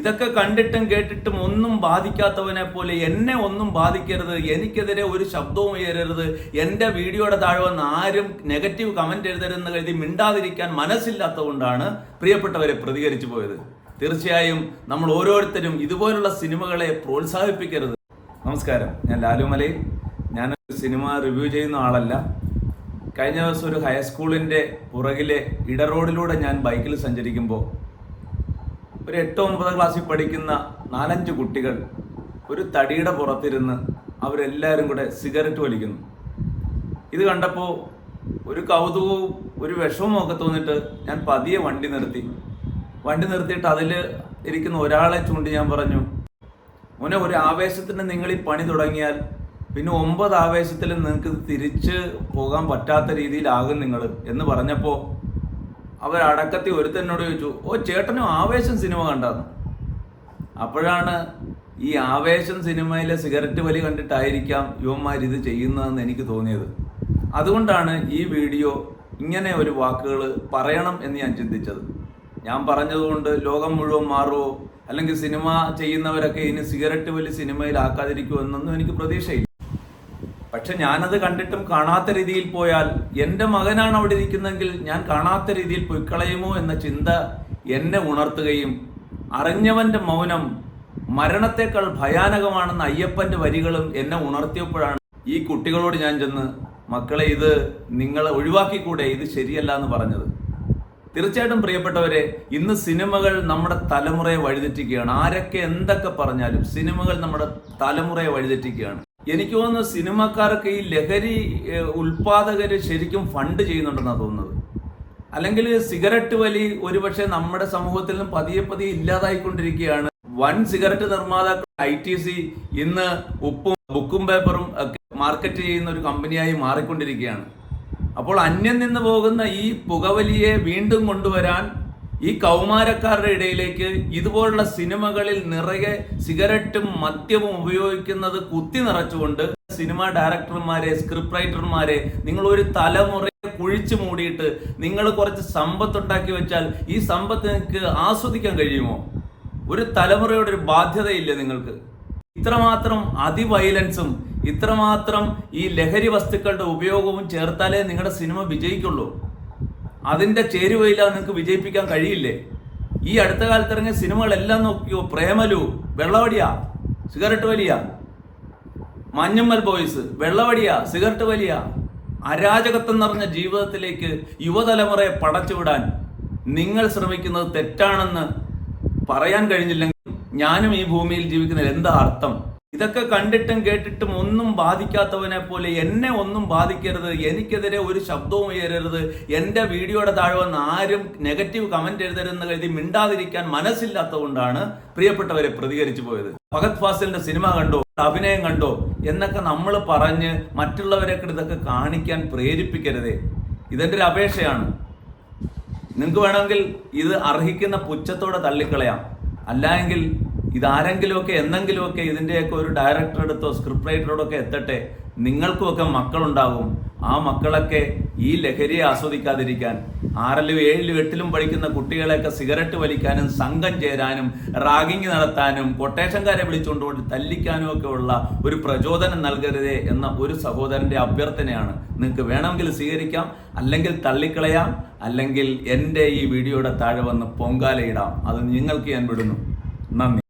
ഇതൊക്കെ കണ്ടിട്ടും കേട്ടിട്ടും ഒന്നും ബാധിക്കാത്തവനെ പോലെ എന്നെ ഒന്നും ബാധിക്കരുത്. എനിക്കെതിരെ ഒരു ശബ്ദവും ഉയരരുത്. എന്റെ വീഡിയോയുടെ താഴെ വന്ന് ആരും നെഗറ്റീവ് കമന്റ് എഴുതരുതെന്ന് കരുതി മിണ്ടാതിരിക്കാൻ മനസ്സില്ലാത്തതുകൊണ്ടാണ് പ്രിയപ്പെട്ടവരെ പ്രതികരിച്ചു പോയത്. തീർച്ചയായും നമ്മൾ ഓരോരുത്തരും ഇതുപോലുള്ള സിനിമകളെ പ്രോത്സാഹിപ്പിക്കരുത്. നമസ്കാരം. ഞാൻ ലാലുമലയിൽ ഞാൻ സിനിമ റിവ്യൂ ചെയ്യുന്ന ആളല്ല. കഴിഞ്ഞ ദിവസം ഒരു ഹൈസ്കൂളിന്റെ പുറകിലെ ഇടറോഡിലൂടെ ഞാൻ ബൈക്കിൽ സഞ്ചരിക്കുമ്പോൾ ഒരു എട്ടോ ഒമ്പതാം ക്ലാസ്സിൽ പഠിക്കുന്ന നാലഞ്ച് കുട്ടികൾ ഒരു തടിയുടെ പുറത്തിരുന്ന് അവരെല്ലാവരും കൂടെ സിഗരറ്റ് വലിക്കുന്നു. ഇത് കണ്ടപ്പോൾ ഒരു കൗതുകവും ഒരു വിഷമവും ഒക്കെ തോന്നിയിട്ട് ഞാൻ പതിയെ വണ്ടി നിർത്തി. വണ്ടി നിർത്തിയിട്ട് അതിൽ ഇരിക്കുന്ന ഒരാളെ ചൂണ്ടി ഞാൻ പറഞ്ഞു മോനെ ഒരു ആവേശത്തിന് നിങ്ങൾ ഈ പണി തുടങ്ങിയാൽ പിന്നെ ഒമ്പത് ആവേശത്തിൽ നിങ്ങൾക്ക് തിരിച്ച് പോകാൻ പറ്റാത്ത രീതിയിലാകും നിങ്ങൾ എന്ന് പറഞ്ഞപ്പോൾ അവരടക്കത്തി ഒരുത്തനോട് ചോദിച്ചു ഓ ചേട്ടനും ആവേശം സിനിമ കണ്ടെന്ന്? അപ്പോഴാണ് ഈ ആവേശം സിനിമയിലെ സിഗരറ്റ് വലി കണ്ടിട്ടായിരിക്കാം യുവന്മാർ ഇത് ചെയ്യുന്നതെന്ന് എനിക്ക് തോന്നിയത്. അതുകൊണ്ടാണ് ഈ വീഡിയോ ഇങ്ങനെ ഒരു വാക്കുകൾ പറയണം എന്ന് ഞാൻ ചിന്തിച്ചത്. ഞാൻ പറഞ്ഞതുകൊണ്ട് ലോകം മുഴുവൻ മാറുമോ അല്ലെങ്കിൽ സിനിമ ചെയ്യുന്നവരൊക്കെ ഇനി സിഗരറ്റ് വലി സിനിമയിലാക്കാതിരിക്കുമോ എന്നൊന്നും എനിക്ക് പ്രതീക്ഷയില്ല. പക്ഷെ ഞാനത് കണ്ടിട്ടും കാണാത്ത രീതിയിൽ പോയാൽ എന്റെ മകനാണ് അവിടെ ഇരിക്കുന്നെങ്കിൽ ഞാൻ കാണാത്ത രീതിയിൽ പൊയ്ക്കളയുമോ എന്ന ചിന്ത എന്നെ ഉണർത്തുകയും അറിഞ്ഞവന്റെ മൗനം മരണത്തെക്കാൾ ഭയാനകമാണെന്ന അയ്യപ്പന്റെ വരികളും എന്നെ ഉണർത്തിയപ്പോഴാണ് ഈ കുട്ടികളോട് ഞാൻ ചെന്ന് മക്കളെ ഇത് നിങ്ങൾ ഒഴിവാക്കിക്കൂടെ? ഇത് ശരിയല്ല എന്ന് പറഞ്ഞത്. തീർച്ചയായിട്ടും പ്രിയപ്പെട്ടവരെ ഇന്ന് സിനിമകൾ നമ്മുടെ തലമുറയെ വഴിതെറ്റിക്കുകയാണ്. ആരൊക്കെ എന്തൊക്കെ പറഞ്ഞാലും സിനിമകൾ നമ്മുടെ തലമുറയെ വഴിതെറ്റിക്കുകയാണ്. എനിക്ക് തോന്നുന്നു സിനിമക്കാർക്ക് ഈ ലഹരി ഉൽപാദകർ ശരിക്കും ഫണ്ട് ചെയ്യുന്നുണ്ടെന്നാണ് തോന്നുന്നത്. അല്ലെങ്കിൽ സിഗരറ്റ് വലി ഒരുപക്ഷെ നമ്മുടെ സമൂഹത്തിൽ നിന്നും പതിയെ പതിയെ ഇല്ലാതായിക്കൊണ്ടിരിക്കുകയാണ്. വൺ സിഗരറ്റ് നിർമ്മാതാക്കൾ ഐ ടി സി ഇന്ന് ഉപ്പും ബുക്കും പേപ്പറും ഒക്കെ മാർക്കറ്റ് ചെയ്യുന്ന ഒരു കമ്പനിയായി മാറിക്കൊണ്ടിരിക്കുകയാണ്. അപ്പോൾ അന്യം നിന്ന് പോകുന്ന ഈ പുകവലിയെ വീണ്ടും കൊണ്ടുവരാൻ ഈ കൗമാരക്കാരുടെ ഇടയിലേക്ക് ഇതുപോലുള്ള സിനിമകളിൽ നിറയെ സിഗരറ്റും മദ്യവും ഉപയോഗിക്കുന്നത് കുത്തി നിറച്ചുകൊണ്ട് സിനിമാ ഡയറക്ടർമാരെ സ്ക്രിപ്റ്റ് റൈറ്റർമാരെ നിങ്ങൾ ഒരു തലമുറയെ കുഴിച്ചു മൂടിയിട്ട് നിങ്ങൾ കുറച്ച് സമ്പത്ത് ഉണ്ടാക്കി വെച്ചാൽ ഈ സമ്പത്ത് നിങ്ങൾക്ക് ആസ്വദിക്കാൻ കഴിയുമോ? ഒരു തലമുറയുടെ ഒരു ബാധ്യതയില്ല നിങ്ങൾക്ക്? ഇത്രമാത്രം അതിവൈലൻസും ഇത്രമാത്രം ഈ ലഹരി വസ്തുക്കളുടെ ഉപയോഗവും ചേർത്താലേ നിങ്ങളുടെ സിനിമ വിജയിക്കുള്ളൂ. അതിന്റെ ചേരുവയില്ലാതെ നിങ്ങൾക്ക് വിജയിപ്പിക്കാൻ കഴിയില്ലേ? ഈ അടുത്ത കാലത്ത് ഇറങ്ങിയ സിനിമകളെല്ലാം നോക്കിയോ? പ്രേമലു വെള്ളവടിയാ സിഗരറ്റ് വലിയ. മഞ്ഞമ്മൽ ബോയ്സ് വെള്ളവടിയ സിഗരറ്റ് വലിയ. അരാജകത്വം നിറഞ്ഞ ജീവിതത്തിലേക്ക് യുവതലമുറയെ പടച്ചുവിടാൻ നിങ്ങൾ ശ്രമിക്കുന്നത് തെറ്റാണെന്ന് പറയാൻ കഴിഞ്ഞില്ലെങ്കിൽ ഞാനും ഈ ഭൂമിയിൽ ജീവിക്കുന്നതിൽ എന്താ അർത്ഥം? ഇതൊക്കെ കണ്ടിട്ടും കേട്ടിട്ടും ഒന്നും ബാധിക്കാത്തവനെ പോലെ എന്നെ ഒന്നും ബാധിക്കരുത്. എനിക്കെതിരെ ഒരു ശബ്ദവും ഉയരരുത്. എന്റെ വീഡിയോയുടെ താഴെ വന്ന് ആരും നെഗറ്റീവ് കമന്റ് എഴുതരുതെന്ന് കരുതി മിണ്ടാതിരിക്കാൻ മനസ്സില്ലാത്തതുകൊണ്ടാണ് പ്രിയപ്പെട്ടവരെ പ്രതികരിച്ചു പോയത്. ഭഗത് ഫാസിലിന്റെ സിനിമ കണ്ടോ? അഭിനയം കണ്ടോ? എന്നൊക്കെ നമ്മൾ പറഞ്ഞ് മറ്റുള്ളവരെ ഇതൊക്കെ കാണിക്കാൻ പ്രേരിപ്പിക്കരുതേ. ഇതെന്റെ ഒരു അപേക്ഷയാണ്. നിങ്ങൾക്ക് വേണമെങ്കിൽ ഇത് അർഹിക്കുന്ന പുച്ഛത്തോടെ തള്ളിക്കളയാം. അല്ലായെങ്കിൽ ഇതാരെങ്കിലുമൊക്കെ എന്തെങ്കിലുമൊക്കെ ഇതിന്റെയൊക്കെ ഒരു ഡയറക്ടർ എടുത്തോ സ്ക്രിപ്റ്റ് റൈറ്ററോടൊക്കെ എത്തട്ടെ നിങ്ങൾക്കുമൊക്കെ മക്കളുണ്ടാകും ആ മക്കളൊക്കെ ഈ ലഹരിയെ ആസ്വദിക്കാതിരിക്കാൻ ആറിലും ഏഴിലും എട്ടിലും പഠിക്കുന്ന കുട്ടികളെയൊക്കെ സിഗരറ്റ് വലിക്കാനും സംഘം ചേരാനും റാഗിങ് നടത്താനും കൊട്ടേഷൻകാരെ വിളിച്ചുകൊണ്ടുപോയി തല്ലിക്കാനും ഒക്കെ ഉള്ള ഒരു പ്രചോദനം നൽകരുതേ എന്ന ഒരു സഹോദരന്റെ അഭ്യർത്ഥനയാണ്. നിങ്ങൾക്ക് വേണമെങ്കിൽ സ്വീകരിക്കാം അല്ലെങ്കിൽ തള്ളിക്കളയാം അല്ലെങ്കിൽ എന്റെ ഈ വീഡിയോയുടെ താഴെ വന്ന് പൊങ്കാലയിടാം. അത് നിങ്ങൾക്ക് ഞാൻ വിടുന്നു. നന്ദി.